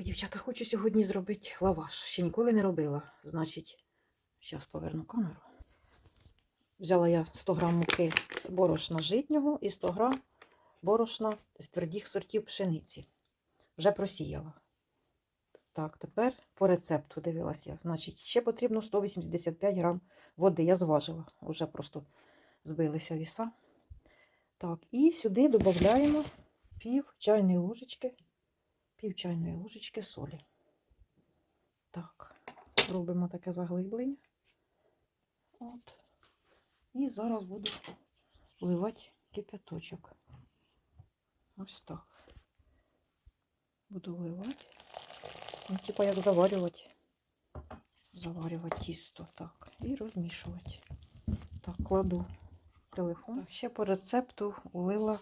Дівчата, хочу сьогодні зробити лаваш. Ще ніколи не робила. Значить, зараз поверну камеру. Взяла я 100 грам муки борошна житнього і 100 грам борошна з твердих сортів пшениці. Вже просіяла. Так, тепер по рецепту дивилася. Значить, ще потрібно 185 грам води. Я зважила. Вже просто збилися віса. Так, і сюди додаємо пів чайної ложечки пів чайної ложечки солі. Так, робимо таке заглиблення. От. І зараз буду вливати кипяточок. Ось так. Буду вливати. Ну, типа як заварювати. Заварювати тісто. Так. І розмішувати. Так, кладу телефон. Так, ще по рецепту улила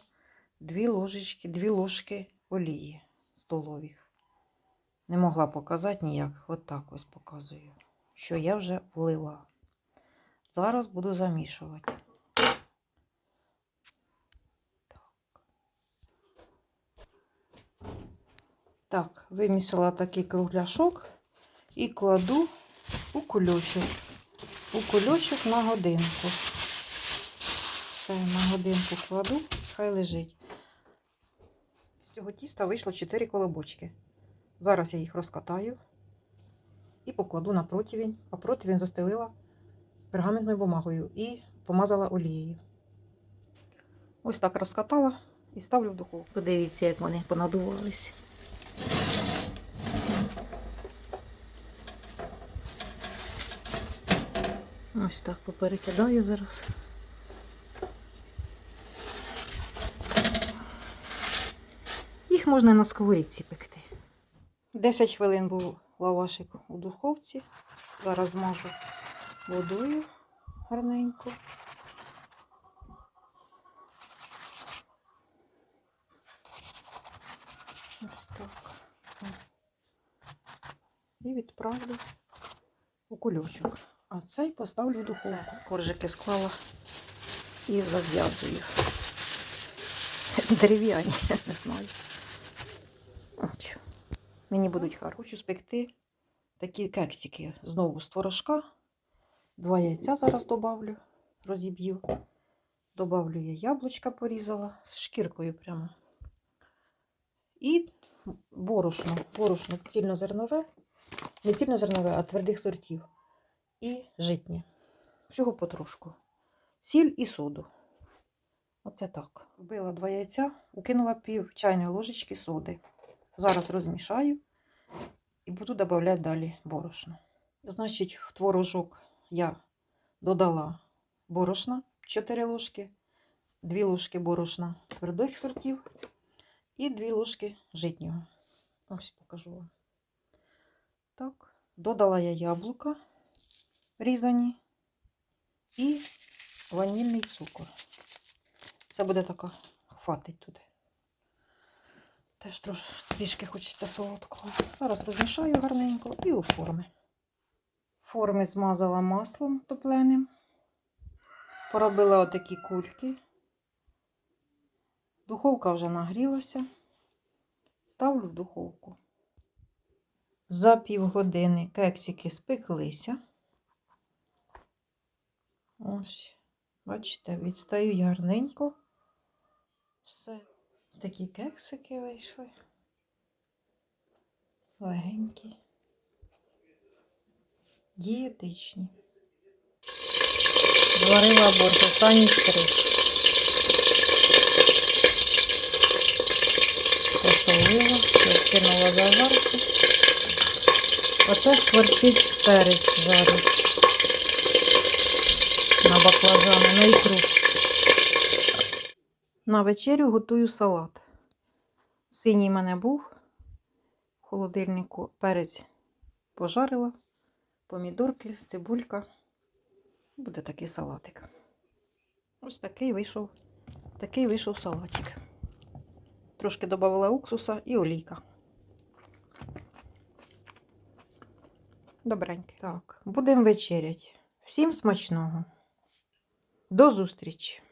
2 ложечки, 2 ложки олії столових. Не могла показати ніяк. От так ось показую, що я вже влила. Зараз буду замішувати. Так, вимісила такий кругляшок і кладу у кульочок. У кульочок на годинку. Все, на годинку кладу, хай лежить. Цього тіста вийшло 4 колобочки. Зараз я їх розкатаю і покладу на противень, а противень застелила пергаментною бумагою і помазала олією. Ось так розкатала і ставлю в духовку. Подивіться, як вони понадувались. Ось так поперекидаю зараз. Їх можна на сковорідці пекти. 10 хвилин був лавашик у духовці. Зараз змажу водою гарненько. Ось так. І відправлю у кульочок. А цей поставлю в духовку. Коржики склала і зав'язую. Дерев'яні, я не знаю. Мені будуть хороші. Хочу спекти такі кексики знову з творожка. Два яйця зараз добавлю, розіб'ю. Добавлю я яблучка порізала з шкіркою прямо. І борошно. Борошно цільнозернове. Не цільнозернове, а твердих сортів. І житнє. Всього потрошку. Сіль і соду. Оце так. Вбила два яйця, укинула пів чайної ложечки соди. Зараз розмішаю і буду додавати далі борошно. Значить, в творожок я додала борошна 4 ложки, 2 ложки борошна твердих сортів і 2 ложки житнього. Ось покажу вам. Так, додала я яблука різані і ванільний цукор. Це буде така хватить туди. Теж трош, трішки хочеться солодкого. Зараз розмішаю гарненько і у форми. Форми змазала маслом топленим. Поробила отакі кульки. Духовка вже нагрілася. Ставлю в духовку. За півгодини кексики спеклися. Ось, бачите, відстають гарненько. Все. Такі кексики вийшли. Легенькі. Дієтичні. Зварила борщ останні три. Посолила, кинула зажарку. Оце шкварчить перець зараз. На баклажани, на ікру. На вечерю готую салат. Синій в мене був в холодильнику. Перець пожарила, помідорки, цибулька. Буде такий салатик. Ось такий вийшов, такий вийшов салатик. Трошки додала уксуса і олійка. Добренький. Так, будемо вечеряти. Всім смачного. До зустрічі!